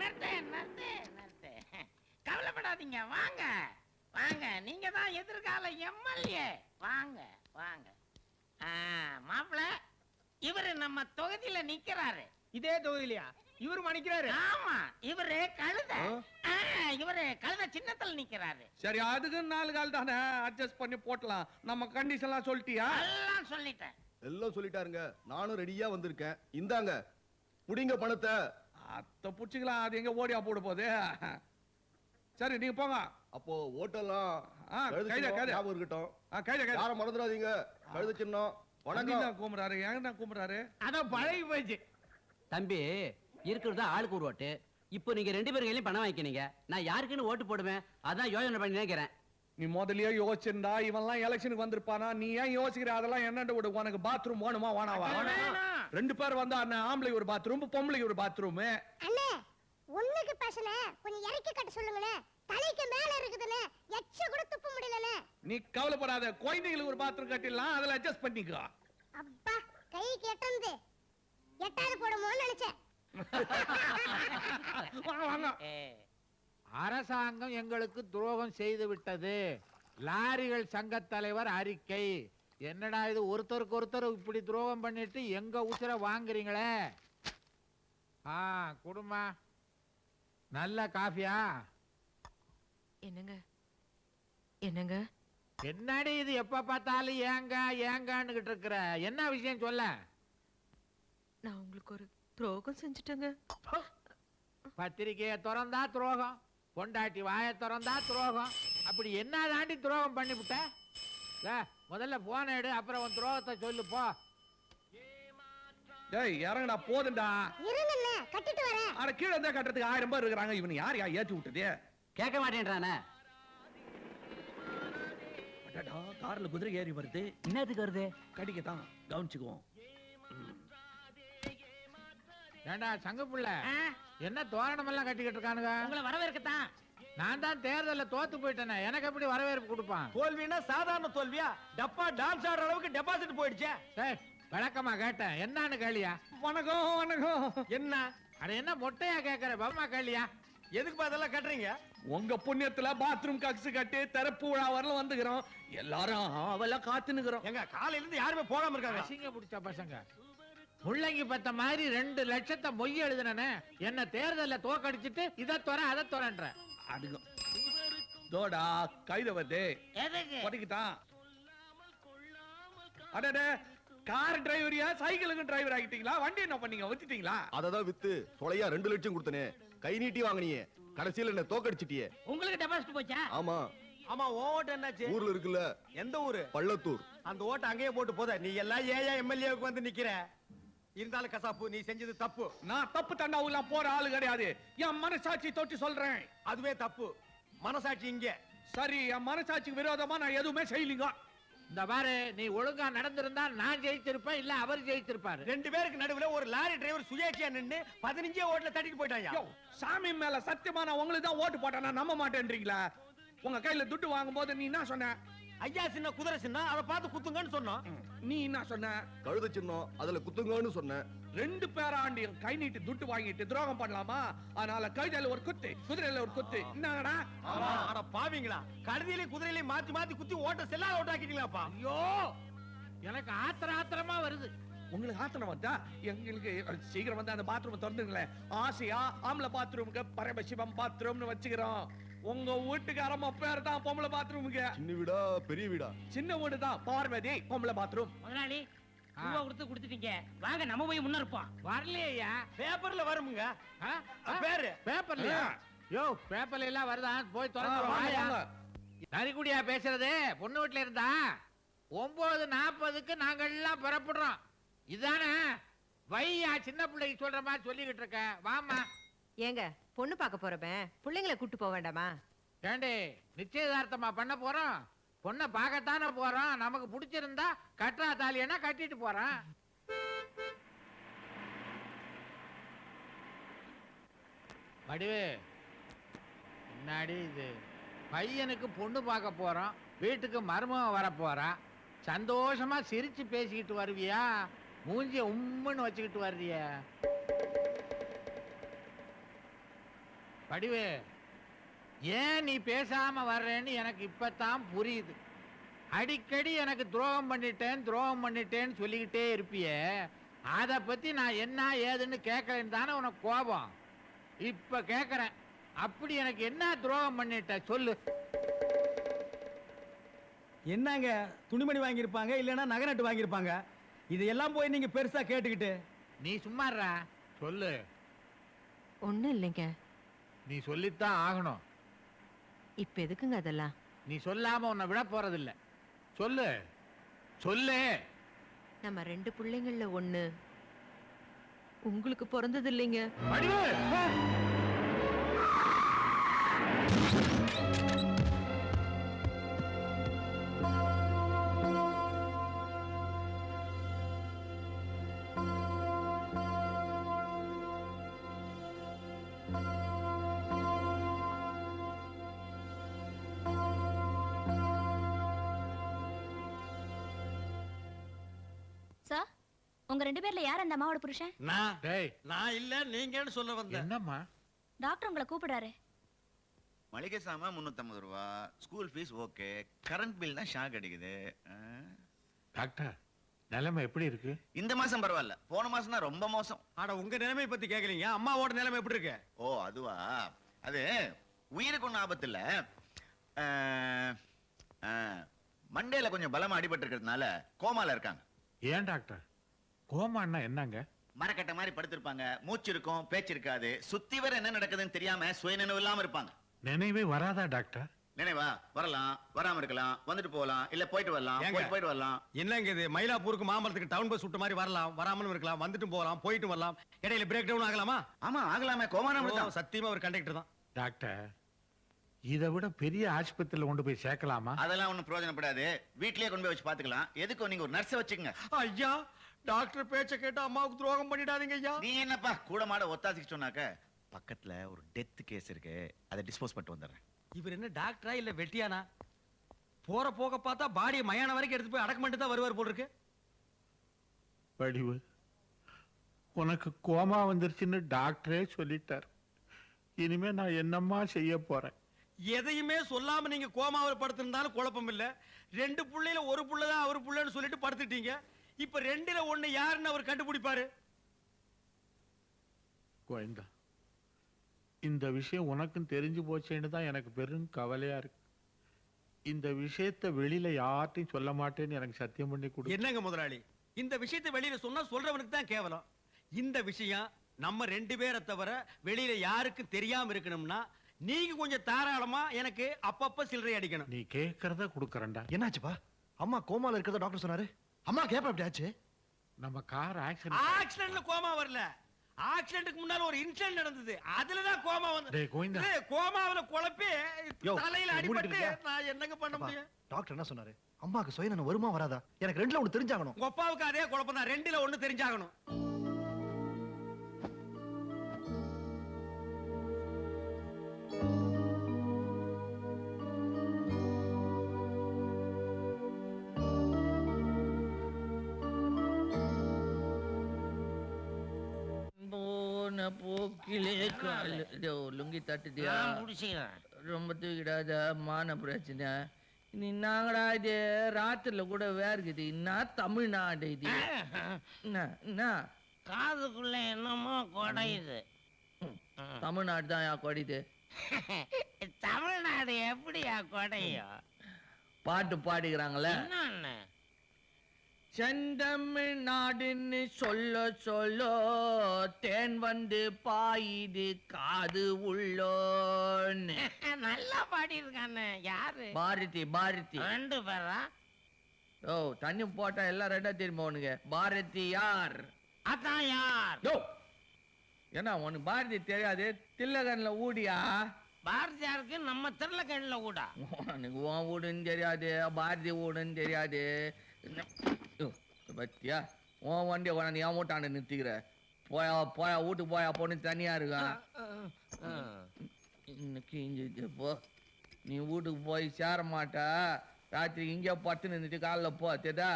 நிறுத்து நிறுத்து நிறுத்து. கவலைப்படாதீங்க வாங்க. வாங்க நீங்க தான் எதிர்கால எம்எல்ஏ. வாங்க வாங்க. ஆ, மாப்பிள இவரு நம்ம தொகுதியில நிக்கிறாரு. இதே தொகுதியிலையா? இவரு மணிக்கிறாரு. ஆமா இவரு கழுத. இவரு கழுத சின்னத்துல நிக்கிறாரு. சரி அதுக்கு நாலு கால் தானே? அட்ஜஸ்ட் பண்ணி போட்டலாம். நம்ம கண்டிஷன்லாம் சொல்லிட்டியா? எல்லாம் சொல்லிட்டேன். எல்லாம் சொல்லிட்டாருங்க. நானும் ரெடியா வந்திருக்கேன். இந்தாங்க புடிங்க பணத்தை. அத்த புடிச்சுக்கலாம் அது எங்க ஓடியா போட போகுது சரி நீங்க போங்க. அப்போ ஓட்டெல்லாம் இருக்கட்டும். ஆ, கையில கையில யாரும் மறந்துடாதீங்க. கழுத சின்னம். வணக்கம். தான் கூப்பிடுறாரு. ஏன் கூப்பிடுறாரு? அதான் பழகி போச்சு. தம்பி இருக்கிறது ஆளுக்கு ஒரு ஓட்டு. இப்போ நீங்க ரெண்டு பேரும் கையிலயும் பணம் வாங்கிக்கிறீங்க. நான் யாருக்குன்னு ஓட்டு போடுவேன்? அதான் யோசனை பண்ணி நினைக்கிறேன் நீ முதல்லயே யோசிச்சிருந்தா இவன்லாம் எலெக்ஷனுக்கு வந்திருப்பானா? நீ ஏன் யோசிக்கிற? அதெல்லாம் என்னண்டு விடு. உனக்கு பாத்ரூம் வேணுமா? வேணாவா. ரெண்டு பேர் வந்தா அண்ணன் ஆம்பளை ஒரு பாத்ரூம் பொம்பளை ஒரு பாத்ரூம் அண்ணே ஒண்ணுக்கு பேசல. கொஞ்சம் இறக்கி கட்ட சொல்லுங்களே. தலைக்கு மேல இருக்குதுன்னு எச்ச கூட துப்ப முடியலண்ணே. நீ கவலைப்படாத. குழந்தைகளுக்கு ஒரு பாத்ரூம் கட்டிடலாம். அதுல அட்ஜஸ்ட் பண்ணிக்கோ. அப்பா கைக்கு எட்டந்து எட்டாவது போடுமோன்னு நினைச்சேன். வாங்க வாங்க. ஏ, அரசாங்கம் எங்களுக்கு துரோகம் செய்து விட்டது. லாரிகள் சங்க தலைவர் அறிக்கை. என்னடா இது ஒருத்தருக்கு ஒருத்தர் இப்படி துரோகம் பண்ணிட்டு எங்க உசுர வாங்குறீங்களே? ஆ குடுமா. நல்ல காஃபியா? என்னங்க? என்னங்க? என்னடி இது எப்ப பார்த்தாலும் ஏங்க ஏங்கன்னுகிட்டு இருக்கிற? என்ன விஷயம் சொல்ல? நான் உங்களுக்கு ஒரு துரோகம் செஞ்சுட்டேங்க. பத்திரிக்கையை திறந்தா துரோகம். பொண்டாட்டி வாயை திறந்தா துரோகம். அப்படி என்ன தாண்டி துரோகம் பண்ணிவிட்ட? முதல்ல போன எடு அப்புறம் உன் துரோகத்தை சொல்லு போ. டேய் இறங்குடா போதுண்டா இருங்கண்ணே கட்டிட்டு வரேன். கீழே இருந்தா கட்டுறதுக்கு ஆயிரம் பேர் இருக்கிறாங்க. இவன் யார் யா ஏத்தி விட்டதே? கேட்க மாட்டேன்றானே. அடடா கார்ல குதிரை ஏறி வருது. என்னத்துக்கு வருது? கடிக்க தான் கவனிச்சுக்குவோம் ஏண்டா சங்க புள்ள? என்ன தோரணம் எல்லாம் கட்டிக்கிட்டு இருக்கானுங்க? உங்களை வரவேற்கத்தான். நான் தான் தேர்தல்ல தோத்து போயிட்டேனே எனக்கு எப்படி வரவேற்பு கொடுப்பான்? தோல்வினா சாதாரண தோல்வியா? டப்பா டான்ஸ் ஆடுற அளவுக்கு டெபாசிட் போயிடுச்சே. டேய், விளக்கமா கேட்டேன் என்னன்னு கேளியா? வணக்கம் வணக்கம். என்ன? அட என்ன மொட்டையா கேக்குற பம்மா கேளியா? எதுக்கு அதெல்லாம் கட்டுறீங்க? உங்க புண்ணியத்துல பாத்ரூம் கக்ஸ் கட்டி திறப்பு விழா வரல வந்துக்கிறோம். எல்லாரும் அவெல்லாம் காத்துனுக்குறோம் எங்க காலையில இருந்து யாருமே போகாம இருக்காங்க அசிங்க பிடிச்ச பசங்க. முள்ளங்கி பத்த மாதிரி ரெண்டு லட்சத்தை மொய் எழுதுனே என்ன தேர்தல்ல தோக்கடிச்சிட்டு இதை துற அதை துறன்ற. அதுக்கும் தோடா கைத வருது. அடடே கார் டிரைவரியா சைக்கிளுக்கு டிரைவர் ஆகிட்டீங்களா? வண்டி என்ன பண்ணீங்க? வச்சுட்டீங்களா அததான் வித்து. சொலையா ரெண்டு லட்சம் கொடுத்தனே. கை நீட்டி வாங்கினியே. கடைசியில என்ன தோக்கடிச்சிட்டியே. உங்களுக்கு டெபாசிட் போச்சா? ஆமா. ஆமா ஓட்டு என்னாச்சு? ஊர்ல இருக்குல்ல. எந்த ஊரு? பள்ளத்தூர். அந்த ஓட்டு அங்கேயே போட்டு போத. நீ எல்லாம் ஏயா எம்எல்ஏவுக்கு வந்து நிக்கிற. இருந்தாலும் கசாப்பு நீ செஞ்சது தப்பு. நான் தப்பு தண்டாவுலாம் போற ஆளு கிடையாது. என் மனசாட்சி தொட்டு சொல்றேன். அதுவே தப்பு. மனசாட்சி இங்க. சரி என் மனசாட்சிக்கு விரோதமா நான் எதுவுமே செய்யலீங்க. இந்த பாரு நீ ஒழுங்கா நடந்திருந்தா நான் ஜெயிச்சிருப்பேன் இல்ல அவர் ஜெயிச்சிருப்பாரு ரெண்டு பேருக்கு நடுவுல ஒரு லாரி டிரைவர் சுயேட்சியா நின்னு பதினஞ்சே ஓட்டுல தட்டிட்டு போயிட்டாங்க சாமி மேல சத்தியமா நான் உங்களுக்கு தான் ஓட்டு போட்டேன் நான் நம்ப மாட்டேன்றீங்களா? உங்க கையில துட்டு வாங்கும் போது நீ என்ன சொன்ன? ஐயா சின்ன குதிரை சின்ன அதை பார்த்து குத்துங்கன்னு சொன்னோம். நீ என்ன சொன்ன? கழுத சின்னம் அதுல குத்துங்கன்னு சொன்னேன் ரெண்டு பேராண்டி கை நீட்டி துட்டு வாங்கிட்டு துரோகம் பண்ணலாமா? அதனால கைதையில ஒரு குத்து குதிரையில ஒரு குத்து. என்னடா? ஆமா. அட பாவீங்களா? கழுதியிலையும் குதிரையிலையும் மாத்தி மாத்தி குத்தி ஓட்ட செல்லாத ஓட்டாக்கிட்டீங்களாப்பா ஐயோ! எனக்கு ஆத்திர ஆத்திரமா வருது. உங்களுக்கு ஆத்தனம் வந்தா எங்களுக்கு சீக்கிரம் வந்து அந்த பாத்ரூம் திறந்துங்களேன் ஆசையா ஆம்பளை பாத்ரூமுக்கு பரமசிவம் பாத்ரூம்னு வச்சுக்கிறோம். உங்க வீட்டுக்காரம்மா பேர் தான் பொம்பளை பாத்ரூமுக்கு சின்ன வீடா பெரிய வீடா? சின்ன வீடு தான் பார்வதி பொம்பளை பாத்ரூம் முதலாளி. ரூபா கொடுத்து கொடுத்துட்டீங்க. வாங்க நம்ம போய் முன்ன இருப்போம். வரலையா? பேப்பர்ல வருமுங்க? பேரு? ஆ. யோ பேப்பர்ல எல்லாம் வருதா? போய் திறந்து. நரிக்குடியா பேசுறது? பொண்ணு வீட்டுல இருந்தா? ஒன்பது நாற்பதுக்கு நாங்க எல்லாம் புறப்படுறோம். இதானே? வையா சின்ன பிள்ளைக்கு சொல்ற மாதிரி சொல்லிக்கிட்டு இருக்க. வாமா ஏங்க பொண்ணு பார்க்க போறவன் பிள்ளைங்களை கூட்டு போக வேண்டாமா? ஏண்டி நிச்சயதார்த்தமா பண்ண போறோம். பொண்ணை பார்க்கத்தானே போறோம். நமக்கு பிடிச்சிருந்தா கட்டுறா தாலியனா கட்டிட்டு போறோம். வடிவு முன்னாடி இது. பையனுக்கு பொண்ணு பார்க்க போறோம். வீட்டுக்கு மருமகன் வர போறா. சந்தோஷமா சிரிச்சு பேசிக்கிட்டு வருவியா? மூஞ்சிய உம்முன்னு வச்சுக்கிட்டு வர்றியா வடிவு ஏன் நீ பேசாம வர்றேன்னு எனக்கு இப்பதான் புரியுது. அடிக்கடி எனக்கு துரோகம் பண்ணிட்டேன் துரோகம் பண்ணிட்டேன்னு சொல்லிக்கிட்டே இருப்பியே அதை பத்தி நான் என்ன ஏதுன்னு கேட்கலன்னு தானே உனக்கு கோபம். இப்ப கேட்கறேன் அப்படி எனக்கு என்ன துரோகம் பண்ணிட்ட சொல்லு. என்னங்க துணிமணி வாங்கியிருப்பாங்க இல்லைன்னா நகை நட்டு வாங்கியிருப்பாங்க? இதையெல்லாம் போய் நீங்க பெருசா கேட்டுக்கிட்டு. நீ சும்மாறா சொல்லு. ஒண்ணும் இல்லைங்க. நீ சொல்லித்தான் ஆகணும். இப்ப எதுக்குங்க அதெல்லாம்? நீ சொல்லாம உன்னை விட போறதில்ல. சொல்லு. சொல்லு. நம்ம ரெண்டு பிள்ளைங்கள்ல ஒண்ணு. உங்களுக்கு பிறந்தது இல்லைங்க வடிவு உங்க ரெண்டு பேர்ல யார் அந்த அம்மாவோட புருஷன்? நான். டேய். நான் இல்ல நீங்கன்னு சொல்ல வந்தேன். என்னம்மா? டாக்டர் உங்களை கூப்பிடுறாரு. மளிகை சாமான் முந்நூற்றம்பது ரூபா. School fees okay. Current bill தான் ஷாக் அடிக்குது? டாக்டர் நிலைமை எப்படி இருக்கு? இந்த மாசம் பரவாயில்ல. போன மாசம் தான் ரொம்ப மோசம். ஆட உங்க நிலைமை பத்தி கேக்குறீங்க அம்மாவோட நிலைமை எப்படி இருக்கு? ஓ அதுவா? அது உயிருக்கு ஒன்றும் ஆபத்து இல்ல. மண்டையில கொஞ்சம் பலமா அடிபட்டு இருக்கிறதுனால கோமால இருக்காங்க. ஏன் டாக்டர்? கோமான்னா என்னங்க? மரக்கட்டை மாதிரி படுத்திருப்பாங்க. மூச்சு இருக்கும் பேச்சு இருக்காது. சுத்தி வர என்ன நடக்குதுன்னு தெரியாம சுயநினைவு இல்லாம இருப்பாங்க. நினைவே வராதா டாக்டர்? நினைவா? வரலாம். வராம இருக்கலாம். வந்துட்டு போகலாம். இல்ல போயிட்டு வரலாம்? போயிட்டு வரலாம். என்னங்க இது? மயிலாப்பூருக்கு மாமரத்துக்கு டவுன் பஸ் விட்ட மாதிரி வரலாம். வராமலும் இருக்கலாம். வந்துட்டும் போகலாம். போயிட்டு வரலாம். இடையில பிரேக் டவுன் ஆகலாமா? ஆமா ஆகலாமே. தான். சத்தியமா ஒரு கண்டக்டர் தான். டாக்டர் இதை விட பெரிய ஆஸ்பத்திரியில கொண்டு போய் சேர்க்கலாமா? அதெல்லாம் ஒண்ணும் பிரயோஜனப்படாது. வீட்லயே கொண்டு போய் வச்சு பாத்துக்கலாம் எதுக்கும் நீங்க ஒரு நர்ஸை வச்சுக்கங்க. ஐயா டாக்டர் பேச்ச கேட்டு அம்மாவுக்கு துரோகம் பண்ணிடாதீங்க ஐயா. நீ என்னப்பா கூட மாட ஒத்தாசிக்கு சொன்னாக்க பக்கத்துல ஒரு டெத் கேஸ் இருக்கு அதை டிஸ்போஸ் பண்ணிட்டு வந்துடுறேன். இவர் என்ன டாக்டரா இல்ல வெட்டியானா? போற போக பார்த்தா பாடியை மயான வரைக்கும் எடுத்து போய் அடக்கம் பண்ணிட்டு தான் வருவார் போல் இருக்கு. வடிவு உனக்கு கோமா வந்துருச்சுன்னு டாக்டரே சொல்லிட்டார். இனிமே நான் என்னம்மா செய்ய போறேன்? எதையுமே சொல்லாம நீங்க கோமாவில் படுத்திருந்தாலும் குழப்பம் இல்ல. ரெண்டு புள்ளையில ஒரு புள்ள தான் அவர் புள்ளன்னு சொல்லிட்டு படுத்துட்டீங்க. இப்ப ரெண்டுல ஒண்ணு யாருன்னு அவர் கண்டுபிடிப்பாரு? கோயந்தா இந்த விஷயம் உனக்கும் தெரிஞ்சு போச்சேன்னு தான் எனக்கு பெரும் கவலையா இருக்கு. இந்த விஷயத்த வெளியில யார்ட்டையும் சொல்ல மாட்டேன்னு எனக்கு சத்தியம் பண்ணி கொடு. என்னங்க முதலாளி? இந்த விஷயத்தை வெளியில சொன்னா சொல்றவனுக்கு தான் கேவலம். இந்த விஷயம் நம்ம ரெண்டு பேரை தவிர வெளியில யாருக்கும் தெரியாம இருக்கணும்னா நீங்க கொஞ்சம் தாராளமா எனக்கு அப்பப்ப சில்லறை அடிக்கணும். நீ கேட்கறத கொடுக்கறேன்டா. என்னாச்சுப்பா? அம்மா கோமால இருக்கிறத டாக்டர் சொன்னாரு? அம்மா கேப்ப எப்படி ஆச்சு? நம்ம கார் ஆக்சிடென்ட் ஆக்சிடென்ட்ல கோமா வரல. ஆக்சிடென்ட்க்கு முன்னால ஒரு இன்சிடென்ட் நடந்தது. அதுலதான் கோமா வந்து டேய் கோவிந்தா. இது கோமாவுல குழப்பி தலையில அடிபட்டு? நான் என்னங்க பண்ண முடியும்? டாக்டர் என்ன சொன்னாரு? அம்மாக்கு சுயநலம் வருமா வராதா? எனக்கு ரெண்டுல ஒண்ணு தெரிஞ்சாகணும். உங்க அப்பாவுக்கு அதே குழப்பம் தான். ரெண்டுல ஒண்ணு தெரிஞ்சாகணும். போன போக்கிலே கால். இதோ லுங்கி தட்டுதியா ரொம்ப தூக்கிடாத மான பிரச்சனை. நீ நாங்கடா இது ராத்திரில கூட வேர்க்குது என்ன தமிழ்நாடு இது? என்ன என்ன காதுக்குள்ள என்னமோ குடையுது தமிழ்நாடு தான் யா கொடிது தமிழ்நாடு எப்படியா குடையும் பாட்டு பாடிக்கிறாங்களே. என்னன்னு செந்தமிழ்நாடுன்னு சொல்ல சொல்ல தேன் வந்து பாயுது காது உள்ளோன்னு. நல்லா பாடியிருக்கானே யாரு? பாரதி பாரதி. ரெண்டு பேரா? ஓ தண்ணி போட்டா எல்லாம் ரெண்டா திரும்ப உனக்கு? பாரதி யார்? அதான் யார்? யோ! என்ன உனக்கு பாரதி தெரியாது. தில்லகன்ல ஊடியா? பாரதியாருக்கு நம்ம திருளக்கண்ணில கூட உனக்கு உன் வீடுன்னு தெரியாது பாரதி வீடுன்னு தெரியாது. பத்தியா? உன் வண்டியை கொண்டாந்து என் வீட்டாண்ட நிறுத்திக்கிற. போயா போயா வீட்டுக்கு போயா பொண்ணு தனியா இருக்கா? இன்னைக்கு இங்க போ. நீ வீட்டுக்கு போய் சேர மாட்டா. ராத்திரி இங்கே பத்து நின்றுட்டு காலைல போ தெரியுதா?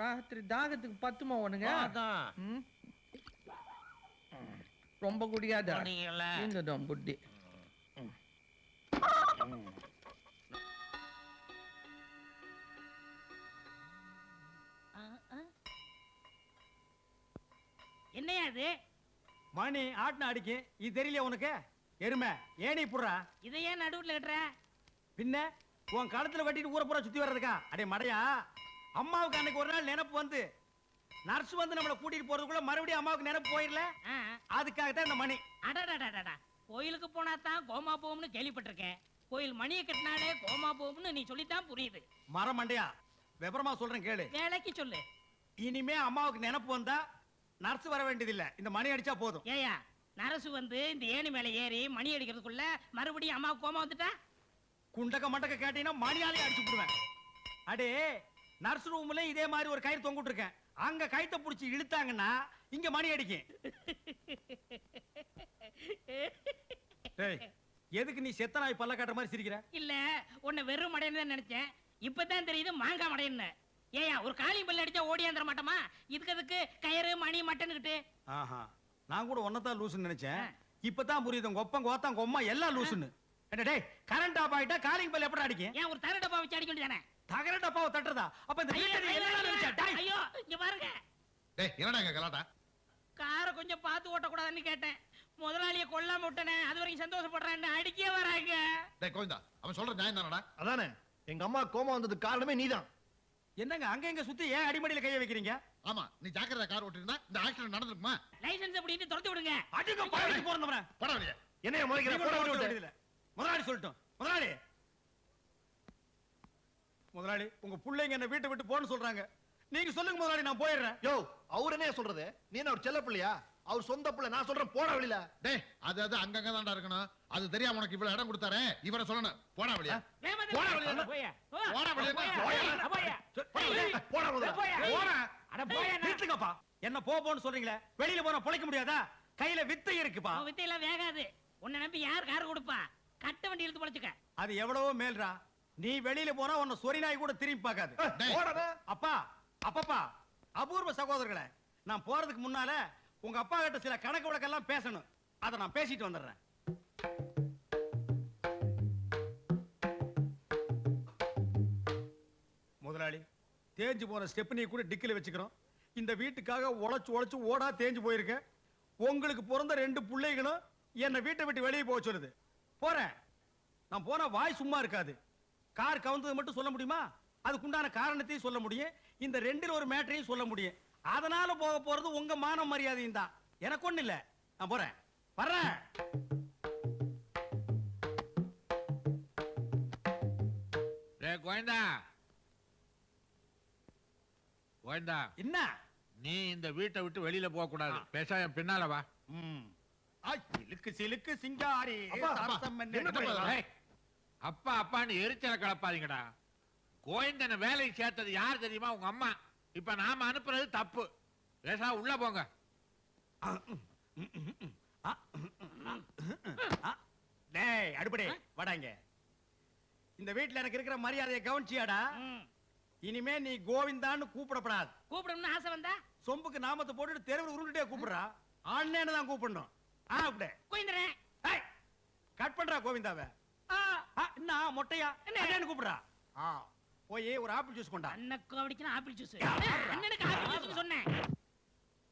ராத்திரி தாகத்துக்கு பத்துமா உனங்க? ரொம்ப குடியாத புட்டி என்னையா அது மணி ஆட்டின அடிக்கும் இது தெரியல உனக்கு? எருமை. ஏனி புடுறா? இதை ஏன் நடுவுல கட்டுற? பின்ன உன் கழுத்துல கட்டிட்டு ஊரை பூரா சுத்தி வர்றதுக்கா? அடே மடையா. அம்மாவுக்கு அன்னைக்கு ஒரு நாள் நினைப்பு வந்து. நர்ஸ் வந்து நம்மளை கூட்டிட்டு போறதுக்குள்ள மறுபடியும் அம்மாவுக்கு நினைப்பு போயிடல. அதுக்காக தான் இந்த மணி. அடடடடடா கோயிலுக்கு போனா தான் கோமா போகும்னு கேள்விப்பட்டிருக்கேன். கோயில் மணியை கட்டினாலே கோமா போகும்னு நீ சொல்லித்தான் புரியுது. மரம் மண்டையா விவரமா சொல்றேன் கேளு. வேலைக்கு சொல்லு. இனிமே அம்மாவுக்கு நினைப்பு வந்தா நர்ஸ் வர வேண்டியதில்ல. இந்த மணி அடிச்சா போதும். ஏயா நரசு வந்து இந்த ஏணி மேல ஏறி மணி அடிக்கிறதுக்குள்ள மறுபடியும் அம்மா கோமா வந்துட்டா? குண்டக்க மண்டக்க கேட்டீங்கன்னா மணியாலே அடிச்சு விடுவேன் அடே நர்ஸ் ரூம்ல இதே மாதிரி ஒரு கயிறு தொங்கிட்டு இருக்கேன். அங்க கயித்தை புடிச்சு இழுத்தாங்கன்னா இங்க மணி அடிக்கும். எதுக்கு நீ செத்த நாய் பல்ல காட்டுற மாதிரி சிரிக்கிற? இல்ல உன்னை வெறும் மடையன்னு நினைச்சேன். இப்பதான் தெரியுது மாங்காய் மடையன்னு. ஏயா ஒரு காளி பல்ல அடிச்சா ஓடியாந்துட மாட்டோமா? இதுக்கு அதுக்கு கயிறு மணி மட்டன்னுக்கிட்டு ஆஹா நான் கூட ஒன்னதான் லூசுன்னு நினைச்சேன். இப்பதான் புரியுது உங்க ஒப்பம் கோத்தம் கொம்மா எல்லாம் லூசுன்னு. என்ன டேய் கரண்ட் ஆஃப் ஆயிட்டா காலிங் பல் எப்படி அடிக்கும்? ஏன் ஒரு தர டப்பா வச்சு அடிக்க வேண்டியதானே? தகர டப்பாவை தட்டுறதா? அப்ப இந்த ஐயோ, வீட்டுல ஐயோ, என்னடா நினைச்ச? டேய், ஐயோ இங்க பாருங்க. டேய் என்னடா இங்க கலாட்டா? காரை கொஞ்சம் பார்த்து ஓட்டக்கூடாதுன்னு கேட்டேன். முதலாளியை கொல்லாம விட்டனே அது வரைக்கும் சந்தோஷப்படுறேன்னு அடிக்கே வராங்க. டேய் கோவிந்தா அவன் சொல்ற நியாயம் தானடா? அதானே எங்க அம்மா கோமா வந்ததுக்கு காரணமே நீதான். என்னங்க அங்க இங்க சுத்தி ஏன் அடிமடியில கைய வைக்கிறீங்க? ஆமா நீ ஜாக்கிரதா கார் ஓட்டிருந்தா இந்த ஆக்சிடென்ட் நடந்திருக்குமா? லைசன்ஸ் அப்படின்னு துரத்தி விடுங்க. அடிங்க பட வழியா என்னைய முறைக்கிற போட விட்டு முதலாளி சொல்லட்டும். முதலாளி. முதலாளி உங்க பிள்ளைங்க என்ன வீட்டை விட்டு போன்னு சொல்றாங்க. நீங்க சொல்லுங்க முதலாளி நான் போயிடுறேன். யோ அவர் என்ன சொல்றது? நீ என்ன அவர் செல்ல பிள்ளையா? அவர் சொந்த பிள்ளை நான் சொல்றேன் போட வழியில டேய் அது அது அங்கங்க தான்டா இருக்கணும். அது தெரியாம உனக்கு இவ்வளவு இடம் கொடுத்தாரே இவரை சொல்லணும். போடா வழியா போடா. போ. போடா. போயா. போடா. போறேன் அட போயா. நிறுத்துங்கப்பா. என்ன போ போன்னு சொல்றீங்களே? வெளியில போனா பொழைக்க முடியாதா? கையில வித்தை இருக்குப்பா. உன் வித்தையெல்லாம் வேகாது. உன்னை நம்பி யார் கார் கொடுப்பா? கட்ட வண்டி இழுத்து பொழைச்சுக்க. அது எவ்வளவோ மேல்ரா. நீ வெளியில போனா உன்னை சொரி நாய் கூட திரும்பி பார்க்காது. அப்பா அப்பப்பா அபூர்வ சகோதரர்களே நான் போறதுக்கு முன்னால உங்க அப்பா கிட்ட சில கணக்கு வழக்கெல்லாம் பேசணும். அதை நான் பேசிட்டு வந்துடுறேன். முதலாளி தேஞ்சு போன ஸ்டெப்னியை கூட டிக்கில வச்சுக்கிறோம். இந்த வீட்டுக்காக உழைச்சு உழைச்சு ஓடா தேஞ்சு போயிருக்கேன். உங்களுக்கு பிறந்த ரெண்டு பிள்ளைகளும் என்னை வீட்டை விட்டு வெளியே போக சொல்லுது. போறேன். நான் போனா வாய் சும்மா இருக்காது. கார் கவுந்தது மட்டும் சொல்ல முடியுமா? அதுக்குண்டான காரணத்தையும் சொல்ல முடியும். இந்த ரெண்டில் ஒரு மேட்டரையும் சொல்ல முடியும். அதனால போக போறது உங்க மான மரியாதையும் தான். எனக்கு ஒண்ணு இல்ல. நான் போறேன். வர்றேன். கோயந்தா. கோயந்தா. என்ன? நீ இந்த வீட்டை விட்டு வெளியில போக கூடாது. பேச என் பின்னால வா. சிலுக்கு சிலுக்கு சிங்காரி அப்பா அப்பான்னு எரிச்சலை கலப்பாதீங்கடா கோயந்தனை வேலைக்கு சேர்த்தது யார் தெரியுமா? உங்க அம்மா. இப்ப நாம அனுப்புறது தப்பு. பேசா உள்ள போங்க. டேய் அடுப்படே. வாடாங்க இந்த வீட்ல எனக்கு இருக்கிற மரியாதையை கவனிச்சியாடா. இனிமே நீ கோவிந்தான்னு கூப்பிடப்படாது. கூப்பிடணும்னு ஆசை வந்தா? சொம்புக்கு நாமத்தை போட்டுட்டு தெருவில் உருண்டுட்டே கூப்பிடுறா. அண்ணன்னு தான் கூப்பிடணும். ஆ அப்படியே கோயந்தரேன். ஏய், கட் பண்றா கோவிந்தாவ. என்ன மொட்டையா? என்ன? என்ன கூப்பிடுறா. ஆ. போய் ஒரு ஆப்பிள் ஜூஸ் கொண்டா. அண்ணனுக்கு ஆப்பிள் ஜூஸ் அண்ணனுக்கு ஆப்பிள் ஜூஸ் சொன்னேன்.